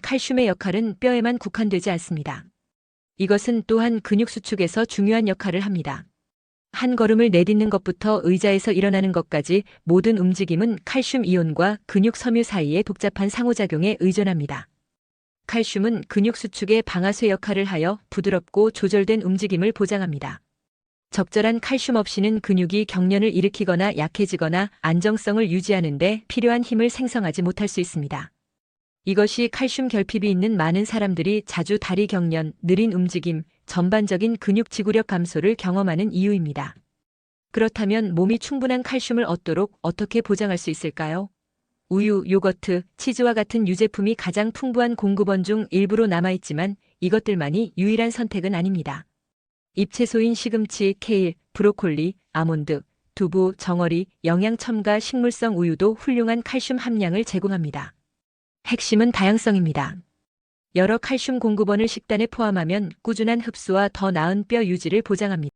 칼슘의 역할은 뼈에만 국한되지 않습니다. 이것은 또한 근육 수축에서 중요한 역할을 합니다. 한 걸음을 내딛는 것부터 의자에서 일어나는 것까지 모든 움직임은 칼슘 이온과 근육 섬유 사이의 복잡한 상호작용에 의존합니다. 칼슘은 근육 수축의 방아쇠 역할을 하여 부드럽고 조절된 움직임을 보장합니다. 적절한 칼슘 없이는 근육이 경련을 일으키거나 약해지거나 안정성을 유지하는데 필요한 힘을 생성하지 못할 수 있습니다. 이것이 칼슘 결핍이 있는 많은 사람들이 자주 다리 경련, 느린 움직임, 전반적인 근육 지구력 감소를 경험하는 이유입니다. 그렇다면 몸이 충분한 칼슘을 얻도록 어떻게 보장할 수 있을까요? 우유, 요거트, 치즈와 같은 유제품이 가장 풍부한 공급원 중 일부로 남아있지만 이것들만이 유일한 선택은 아닙니다. 잎채소인 시금치, 케일, 브로콜리, 아몬드, 두부, 정어리, 영양 첨가 식물성 우유도 훌륭한 칼슘 함량을 제공합니다. 핵심은 다양성입니다. 여러 칼슘 공급원을 식단에 포함하면 꾸준한 흡수와 더 나은 뼈 유지를 보장합니다.